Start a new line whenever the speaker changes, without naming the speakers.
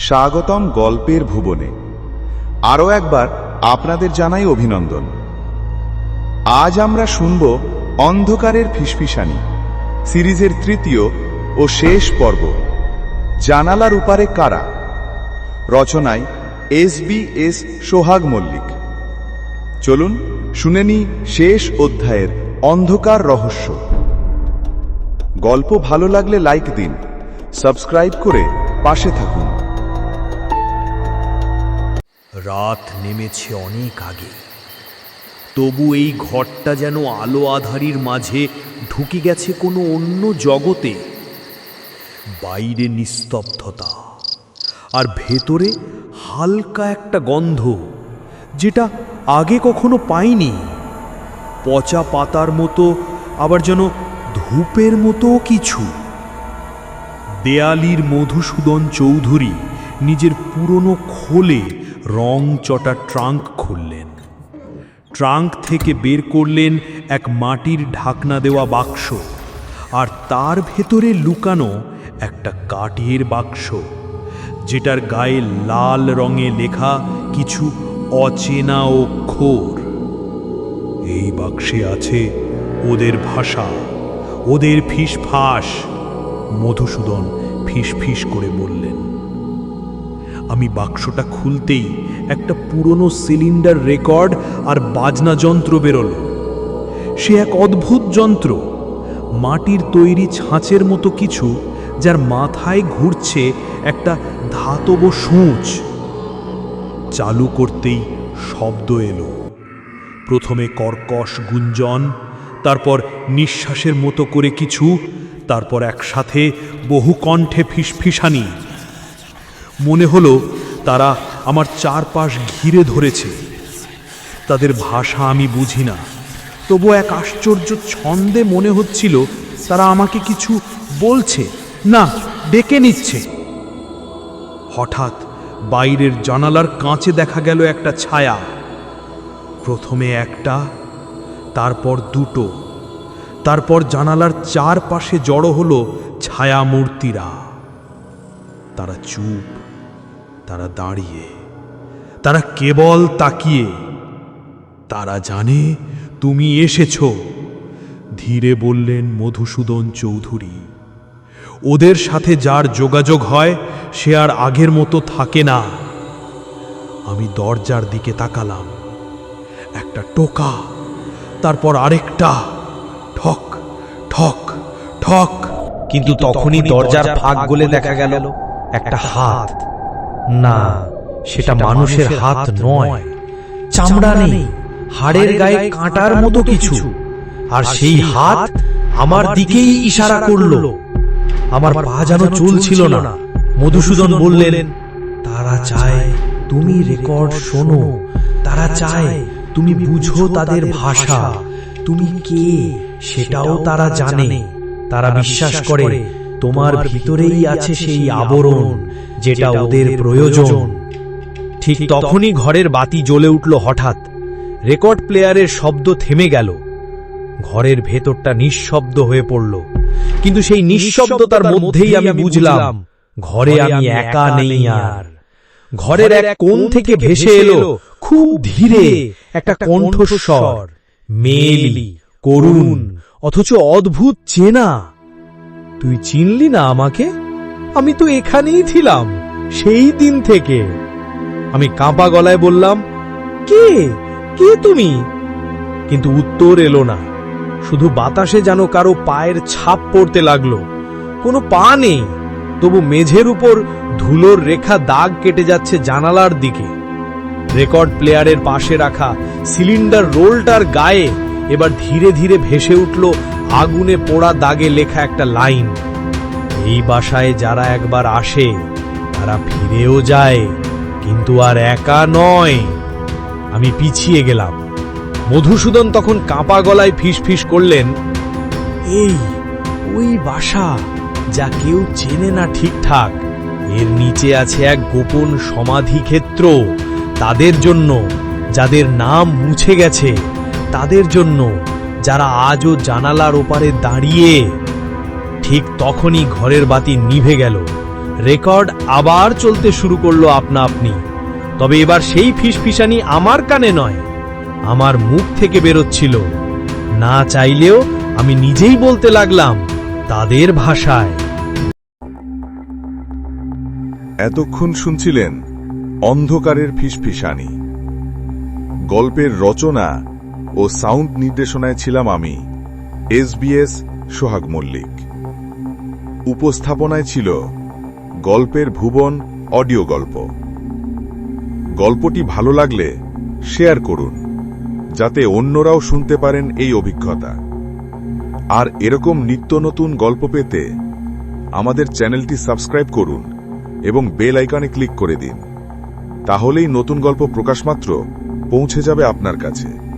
স্বাগতম গল্পের ভুবনে। আরও একবার আপনাদের জানাই অভিনন্দন। আজ আমরা শুনব অন্ধকারের ফিসফিসানি, সিরিজের তৃতীয় ও শেষ পর্ব। জানালার উপারে কারা? রচনায় S B S Sohag Mallik. চলুন শুনে নি শেষ অধ্যায়ের অন্ধকার রহস্য। গল্প ভালো লাগলে লাইক দিন, সাবস্ক্রাইব করে পাশে থাকুন।
রাত নেমেছে অনেক আগে। তবু এই ঘরটা যেন আলো আধারির মাঝে ঢুকে গেছে কোনো অন্য জগতে। বাইরে নিস্তব্ধতা, আর ভেতরে হালকা একটা গন্ধ, যেটা আগে কখনো পাইনি। পচা পাতার মতো, আবার যেন ধূপের মতো কিছু। দেয়ালির মধুসূদন চৌধুরী নিজের পুরনো খোলে রং চটা ট্রাঙ্ক খুললেন। ট্রাঙ্ক থেকে বের করলেন এক মাটির ঢাকনা দেওয়া বাক্স আর তার ভেতরে লুকানো একটা কাঠের বাক্স, যেটার গায়ে লাল রঙে লেখা কিছু অচেনা অক্ষর এই বাক্সে আছে ওদের ভাষা, ওদের ফিসফাস। মধুসূদন ফিসফিস করে বললেন আমি বাক্সটা খুলতেই একটা পুরনো সিলিন্ডার রেকর্ড আর বাজনা যন্ত্র বেরোল। সে এক অদ্ভুত যন্ত্র, মাটির তৈরি ছাঁচের মতো কিছু যার মাথায় ঘুরছে একটা ধাতব সূঁচ। চালু করতেই শব্দ এলো। প্রথমে কর্কশ গুঞ্জন, তারপর নিঃশ্বাসের মতো করে কিছু, তারপর একসাথে বহু কণ্ঠে ফিসফিসানি। মনে হলো তারা আমার চারপাশ ঘিরে ধরেছে। তাদের ভাষা আমি বুঝি না। তবু এক আশ্চর্য ছন্দে মনে হচ্ছিল তারা আমাকে কিছু বলছে, না, ডেকে নিচ্ছে। হঠাৎ বাইরের জানালার কাঁচে দেখা গেল একটা ছায়া। প্রথমে একটা, তারপর দুটো। তারপর জানালার চারপাশে জড়ো হলো ছায়া মূর্তিরা তারা চুপ তারা দাঁড়িয়ে তারা কেবল তাকিয়ে তারা জানে তুমি এসেছ। ধীরে বললেন মধুসূদন চৌধুরী ওদের সাথে যার যোগাযোগ হয় সে আর আগের মতো থাকে না। আমি দরজার দিকে তাকালাম একটা টোকা তারপর আরেকটা ঠক ঠক ঠক।
কিন্তু তখনই দরজার ফাঁক গলে দেখা গেল একটা হাত। না সেটা মানুষের হাত নয়। চামড়া নেই হাড়ের গায়ে কাঁটার মতো কিছু। আর সেই হাত আমার দিকেই ইশারা করল। আমার পা যেন চলছিল না। মধুসূদন বললেন তারা চায় তুমি রেকর্ড শোনো। তারা চায় তুমি বুঝো তাদের ভাষা। তুমি কে? সেটাও তারা জানে। তারা বিশ্বাস করে। তোমার ভিতরেই আছে সেই আবরণ যেটা ওদের প্রয়োজন। ঠিক তখনই ঘরের বাতি জ্বলে উঠল হঠাৎ। রেকর্ড প্লেয়ারের শব্দ থেমে গেল। ঘরের ভেতরটা নিঃশব্দ হয়ে পড়ল। কিন্তু সেই নিঃশব্দতার মধ্যেই আমি বুঝলাম ঘরে আমি একা নেই আর। ঘরের এক কোণ থেকে ভেসে এলো খুব ধীরে একটা কণ্ঠস্বর। মেলি করুণ অথচ অদ্ভুত চেনা। তুই চিনলি না আমাকে? আমি তো এখানেই ছিলাম, সেই দিন থেকে। আমি কাঁপা গলায় বললাম, কে? কে তুমি? কিন্তু উত্তর এলো না। শুধু বাতাসে যেন কারও পায়ের ছাপ পড়তে লাগল। কোনো পা নেই, তবু মেঝের উপর ধুলোর রেখা দাগ কেটে যাচ্ছে জানালার দিকে। রেকর্ড প্লেয়ারের পাশে রাখা সিলিন্ডার রোলটার গায়ে এবার ধীরে ধীরে ভেসে উঠল আগুনে পোড়া দাগে লেখা একটা লাইন। এই বাসায় যারা একবার আসে, তারা ফিরেও যায়, কিন্তু আর একা নয়। আমি পিছিয়ে গেলাম। মধুসূদন তখন কাঁপা গলায় ফিস করলেন, এই, ওই বাসা যা কেউ চেনে না ঠিকঠাক, এর নিচে আছে এক গোপন সমাধি ক্ষেত্র তাদের জন্য, যাদের নাম মুছে গেছে, তাদের জন্য যারা আজও জানালার ওপারে দাঁড়িয়ে ঠিক তখনই ঘরের বাতি নিভে গেল। রেকর্ড আবার চলতে শুরু করল আপনা আপনি। তবে এবার সেই ফিসফিসানি আমার কানে নয়, আমার মুখ থেকে বেরোচ্ছিল। না চাইলেও আমি নিজেই বলতে লাগলাম, তাদের ভাষায়।
এতক্ষণ শুনছিলেন অন্ধকারের ফিসফিসানি। গল্পের রচনা ও সাউন্ড নির্দেশনায় ছিলাম আমি এসবিএস সোহাগ মল্লিক। উপস্থাপনায় ছিল গল্পের ভুবন অডিও গল্প। গল্পটি ভালো লাগলে শেয়ার করুন, যাতে অন্যরাও শুনতে পারেন এই অভিজ্ঞতা। আর এরকম নিত্য নতুন গল্প পেতে আমাদের চ্যানেলটি সাবস্ক্রাইব করুন এবং বেল আইকনে ক্লিক করে দিন। তাহলেই নতুন গল্প প্রকাশমাত্র পৌঁছে যাবে আপনার কাছে।